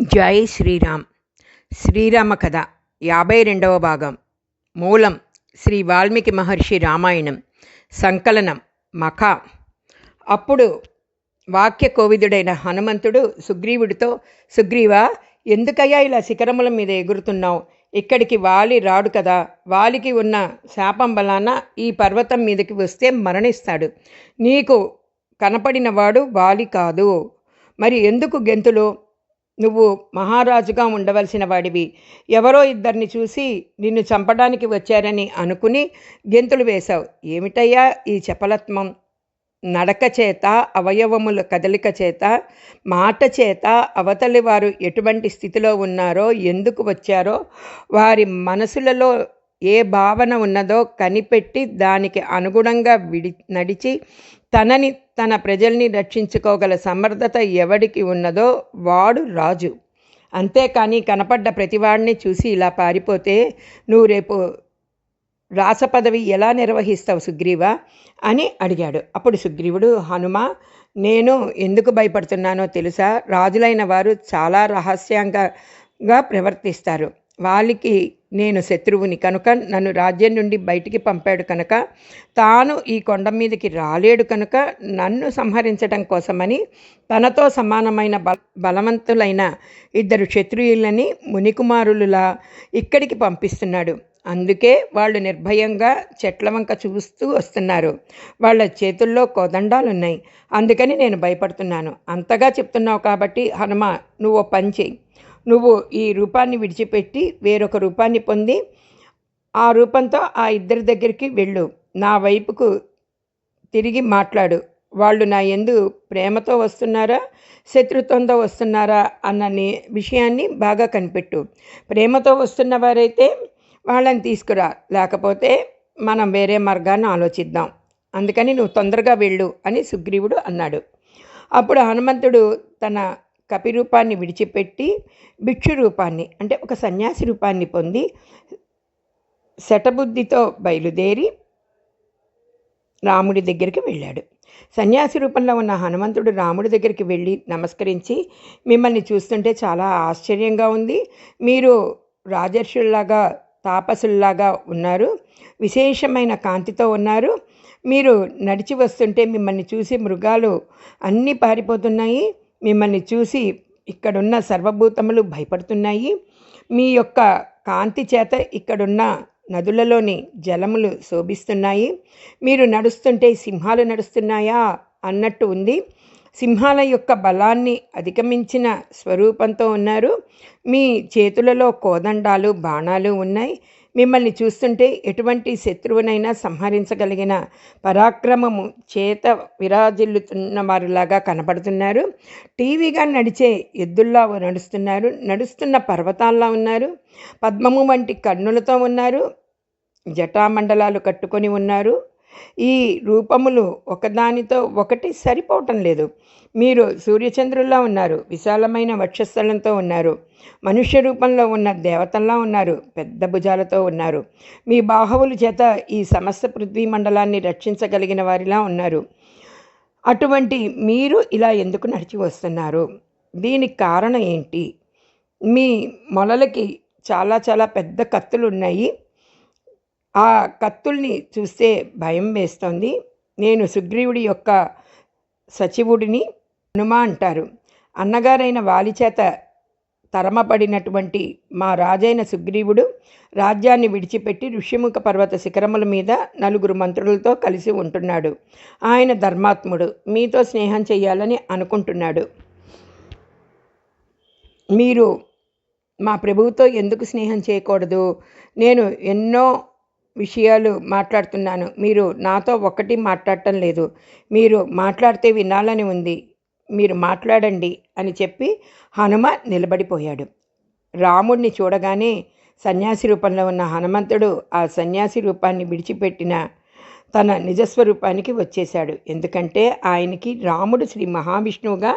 జై శ్రీరామ్. శ్రీరామ కథ యాభై రెండవ భాగం. మూలం శ్రీ వాల్మీకి మహర్షి రామాయణం. సంకలనం మఖ. అప్పుడు వాక్య కోవిదుడైన హనుమంతుడు సుగ్రీవుడితో సుగ్రీవా ఎందుకయ్యా ఇలా శిఖరముల మీద ఎగురుతున్నావు? ఇక్కడికి వాలి రాడు కదా. వాలికి ఉన్న శాపం వలన ఈ పర్వతం మీదకి వస్తే మరణిస్తాడు. నీకు కనపడినవాడు వాలి కాదు. మరి ఎందుకు గెంతులు? నువ్వు మహారాజుగా ఉండవలసిన వాడివి. ఎవరో ఇద్దరిని చూసి నిన్ను చంపడానికి వచ్చారని అనుకుని గెంతులు వేశావు. ఏమిటయ్యా ఈ చపలత్వం నడక చేత అవయవముల కదలిక చేత మాట చేత అవతలి వారు ఎటువంటి స్థితిలో ఉన్నారో ఎందుకు వచ్చారో వారి మనసులలో ఏ భావన ఉన్నదో కనిపెట్టి దానికి అనుగుణంగా విడి నడిచి తనని తన ప్రజల్ని రక్షించుకోగల సమర్థత ఎవడికి ఉన్నదో వాడు రాజు. అంతేకాని కనపడ్డ ప్రతివాడిని చూసి ఇలా పారిపోతే నువ్వు రేపు రాస పదవి ఎలా నిర్వహిస్తావు సుగ్రీవా? అని అడిగాడు. అప్పుడు సుగ్రీవుడు హనుమ నేను ఎందుకు భయపడుతున్నానో తెలుసా? రాజులైన వారు చాలా రహస్యంగా ప్రవర్తిస్తారు. వాళ్ళకి నేను శత్రువుని. కనుక నన్ను రాజ్యం నుండి బయటికి పంపాడు కనుక తాను ఈ కొండ మీదకి రాలేడు కనుక నన్ను సంహరించడం కోసమని తనతో సమానమైన బల బలవంతులైన ఇద్దరు క్షత్రియులని మునికుమారులులా ఇక్కడికి పంపిస్తున్నాడు. అందుకే వాళ్ళు నిర్భయంగా చెట్ల వంక చూస్తూ వస్తున్నారు. వాళ్ళ చేతుల్లో కోదండాలున్నాయి. అందుకని నేను భయపడుతున్నాను. అంతగా చెప్తున్నావు కాబట్టి హనుమ నువ్వు పని చేయి నువ్వు ఈ రూపాన్ని విడిచిపెట్టి వేరొక రూపాన్ని పొంది ఆ రూపంతో ఆ ఇద్దరి దగ్గరికి వెళ్ళు. నా వైపుకు తిరిగి మాట్లాడు. వాళ్ళు నా ఎందు ప్రేమతో వస్తున్నారా? శత్రుత్వంతో వస్తున్నారా? అన్న విషయాన్ని బాగా కనిపెట్టు. ప్రేమతో వస్తున్న వారైతే వాళ్ళని తీసుకురా. లేకపోతే మనం వేరే మార్గాన్ని ఆలోచిద్దాం. అందుకని నువ్వు తొందరగా వెళ్ళు అని సుగ్రీవుడు అన్నాడు. అప్పుడు హనుమంతుడు తన కపిరూపాన్ని విడిచిపెట్టి భిక్షు రూపాన్ని అంటే ఒక సన్యాసి రూపాన్ని పొంది శటబుద్ధితో బయలుదేరి రాముడి దగ్గరికి వెళ్ళాడు. సన్యాసి రూపంలో ఉన్న హనుమంతుడు రాముడి దగ్గరికి వెళ్ళి నమస్కరించి మిమ్మల్ని చూస్తుంటే చాలా ఆశ్చర్యంగా ఉంది. మీరు రాజర్షుల్లాగా తాపసుల్లాగా ఉన్నారు. విశేషమైన కాంతితో ఉన్నారు. మీరు నడిచి వస్తుంటే మిమ్మల్ని చూసి మృగాలు అన్నీ పారిపోతున్నాయి. మిమ్మల్ని చూసి ఇక్కడున్న సర్వభూతములు భయపడుతున్నాయి. మీ యొక్క కాంతి చేత ఇక్కడున్న నదులలోని జలములు శోభిస్తున్నాయి. మీరు నడుస్తుంటే సింహాలు నడుస్తున్నాయా అన్నట్టు ఉంది. సింహాల యొక్క బలాన్ని అధిగమించిన స్వరూపంతో ఉన్నారు. మీ చేతులలో కోదండాలు బాణాలు ఉన్నాయి. మిమ్మల్ని చూస్తుంటే ఎటువంటి శత్రువునైనా సంహరించగలిగిన పరాక్రమము చేత విరాజిల్లుతున్న వారిలాగా కనబడుతున్నారు. టీవీగా నడిచే ఎద్దుల్లా నడుస్తున్నారు. నడుస్తున్న పర్వతాల్లా ఉన్నారు. పద్మము వంటి కన్నులతో ఉన్నారు. జటామండలాలు కట్టుకొని ఉన్నారు. ఈ రూపములు ఒకదానితో ఒకటి సరిపోవటం లేదు. మీరు సూర్యచంద్రుల్లా ఉన్నారు విశాలమైన వక్షస్థలంతో ఉన్నారు మనుష్య రూపంలో ఉన్న దేవతల్లా ఉన్నారు పెద్ద భుజాలతో ఉన్నారు. మీ బాహువుల చేత ఈ సమస్త పృథ్వీ మండలాన్ని రక్షించగలిగిన వారిలా ఉన్నారు. అటువంటి మీరు ఇలా ఎందుకు నడిచి వస్తున్నారు? దీనికి కారణం ఏంటి? మీ మొలలకి చాలా చాలా పెద్ద కత్తులు ఉన్నాయి ఆ కత్తుల్ని చూస్తే భయం వేస్తోంది. నేను సుగ్రీవుడి యొక్క సచివుడిని హనుమ అంటారు. అన్నగారైన వాలి చేత తరమపడినటువంటి మా రాజైన సుగ్రీవుడు రాజ్యాన్ని విడిచిపెట్టి ఋషిముఖ పర్వత శిఖరముల మీద నలుగురు మంత్రులతో కలిసి ఉంటున్నాడు. ఆయన ధర్మాత్ముడు. మీతో స్నేహం చేయాలని అనుకుంటున్నాడు. మీరు మా ప్రభువుతో ఎందుకు స్నేహం చేయకూడదు? నేను ఎన్నో విషయాలు మాట్లాడుతున్నాను. మీరు నాతో ఒక్కటి మాట్లాడటం లేదు. మీరు మాట్లాడితే వినాలని ఉంది. మీరు మాట్లాడండి అని చెప్పి హనుమ నిలబడిపోయాడు. రాముడిని చూడగానే సన్యాసి రూపంలో ఉన్న హనుమంతుడు ఆ సన్యాసి రూపాన్ని విడిచిపెట్టిన తన నిజస్వరూపానికి వచ్చేశాడు. ఎందుకంటే ఆయనకి రాముడు శ్రీ మహావిష్ణువుగా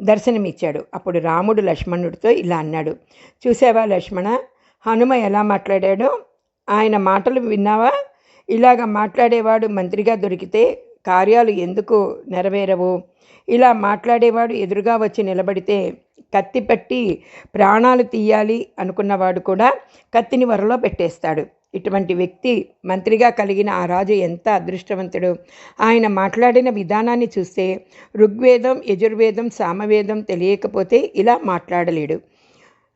దర్శనమిచ్చాడు. అప్పుడు రాముడు లక్ష్మణుడితో ఇలా అన్నాడు. చూసావా లక్ష్మణ? హనుమ ఎలా మాట్లాడాడో ఆయన మాటలు విన్నావా? ఇలాగ మాట్లాడేవాడు మంత్రిగా దొరికితే కార్యాలు ఎందుకు నెరవేరవు? ఇలా మాట్లాడేవాడు ఎదురుగా వచ్చి నిలబడితే కత్తి పట్టి ప్రాణాలు తీయాలి అనుకున్నవాడు కూడా కత్తిని వరలో పెట్టేస్తాడు. ఇటువంటి వ్యక్తి మంత్రిగా కలిగిన ఆ రాజు ఎంత అదృష్టవంతుడు. ఆయన మాట్లాడిన విధానాన్ని చూస్తే ఋగ్వేదం యజుర్వేదం సామవేదం తెలియకపోతే ఇలా మాట్లాడలేడు.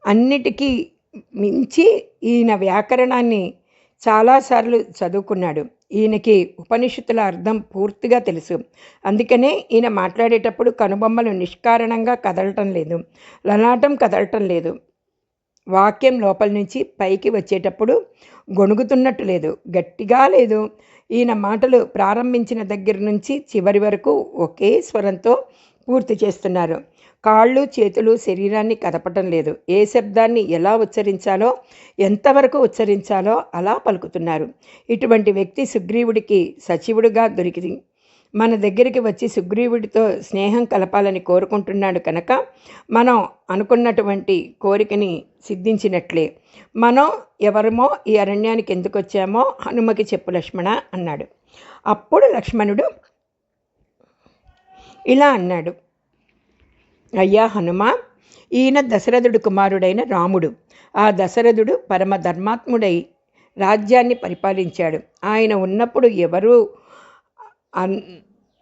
అన్నిటికీ మించి ఈయన వ్యాకరణాన్ని చాలాసార్లు చదువుకున్నాడు. ఈయనకి ఉపనిషత్తుల అర్థం పూర్తిగా తెలుసు. అందుకనే ఈయన మాట్లాడేటప్పుడు కనుబొమ్మలు నిష్కారణంగా కదలటం లేదు. లలాటం కదలటం లేదు. వాక్యం లోపల నుంచి పైకి వచ్చేటప్పుడు గొణుగుతున్నట్టు లేదు. గట్టిగా లేదు. ఈయన మాటలు ప్రారంభించిన దగ్గర నుంచి చివరి వరకు ఒకే స్వరంతో పూర్తి చేస్తున్నారు. కాళ్ళు చేతులు శరీరాన్ని కదపటం లేదు. ఏ శబ్దాన్ని ఎలా ఉచ్చరించాలో ఎంతవరకు ఉచ్చరించాలో అలా పలుకుతున్నారు. ఇటువంటి వ్యక్తి సుగ్రీవుడికి సచివుడిగా దొరికింది. మన దగ్గరికి వచ్చి సుగ్రీవుడితో స్నేహం కలపాలని కోరుకుంటున్నాడు కనుక మనం అనుకున్నటువంటి కోరికని సిద్ధించినట్లే. మనం ఎవరమో ఈ అరణ్యానికి ఎందుకు వచ్చామో హనుమకి చెప్పు లక్ష్మణ అన్నాడు. అప్పుడు లక్ష్మణుడు ఇలా అన్నాడు. అయ్యా హనుమ ఈయన దశరథుడు కుమారుడైన రాముడు. ఆ దశరథుడు పరమ ధర్మాత్ముడై రాజ్యాన్ని పరిపాలించాడు. ఆయన ఉన్నప్పుడు ఎవరూ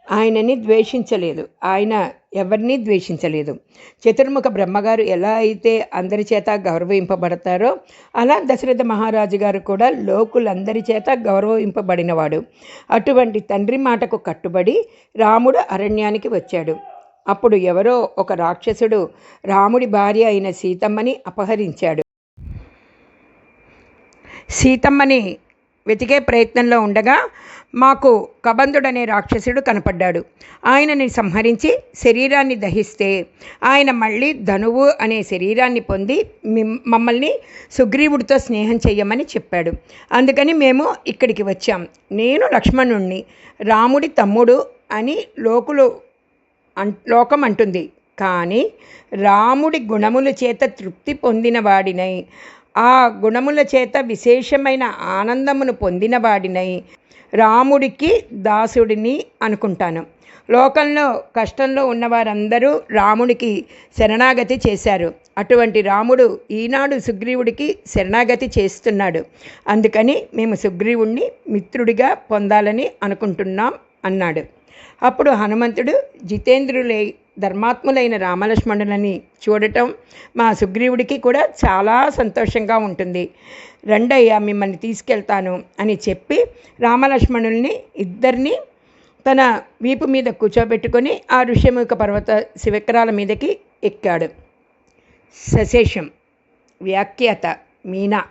ఆయనని ద్వేషించలేదు. ఆయన ఎవరిని ద్వేషించలేదు. చతుర్ముఖ బ్రహ్మగారు ఎలా అయితే అందరి చేత గౌరవింపబడతారో అలా దశరథ మహారాజు గారు కూడా లోకులందరి చేత గౌరవింపబడినవాడు. అటువంటి తండ్రి మాటకు కట్టుబడి రాముడు అరణ్యానికి వచ్చాడు. అప్పుడు ఎవరో ఒక రాక్షసుడు రాముడి భార్య అయిన సీతమ్మని అపహరించాడు. సీతమ్మని వెతికే ప్రయత్నంలో ఉండగా మాకు కబంధుడనే రాక్షసుడు కనపడ్డాడు. ఆయనని సంహరించి శరీరాన్ని దహిస్తే ఆయన మళ్ళీ ధనువు అనే శరీరాన్ని పొంది మమ్మల్ని సుగ్రీవుడితో స్నేహం చెయ్యమని చెప్పాడు. అందుకని మేము ఇక్కడికి వచ్చాం. నేను లక్ష్మణుణ్ణి రాముడి తమ్ముడు అని లోకులు లోకం అంటుంది. కానీ రాముడి గుణముల చేత తృప్తి పొందినవాడినై ఆ గుణముల చేత విశేషమైన ఆనందమును పొందినవాడినై రాముడికి దాసుడిని అనుకుంటాను. లోకంలో కష్టంలో ఉన్నవారందరూ రాముడికి శరణాగతి చేశారు. అటువంటి రాముడు ఈనాడు సుగ్రీవుడికి శరణాగతి చేస్తున్నాడు. అందుకని మేము సుగ్రీవుణ్ణి మిత్రుడిగా పొందాలని అనుకుంటున్నాం అన్నాడు. అప్పుడు హనుమంతుడు జితేంద్రులై ధర్మాత్ములైన రామలక్ష్మణులని చూడటం మా సుగ్రీవుడికి కూడా చాలా సంతోషంగా ఉంటుంది. రెండయ్య మిమ్మల్ని తీసుకెళ్తాను అని చెప్పి రామలక్ష్మణుల్ని ఇద్దరిని తన వీపు మీద కూర్చోబెట్టుకొని ఆ ఋష్యముఖ పర్వత శివకరాల మీదకి ఎక్కాడు. సశేషం. వ్యాఖ్యాత మీనా.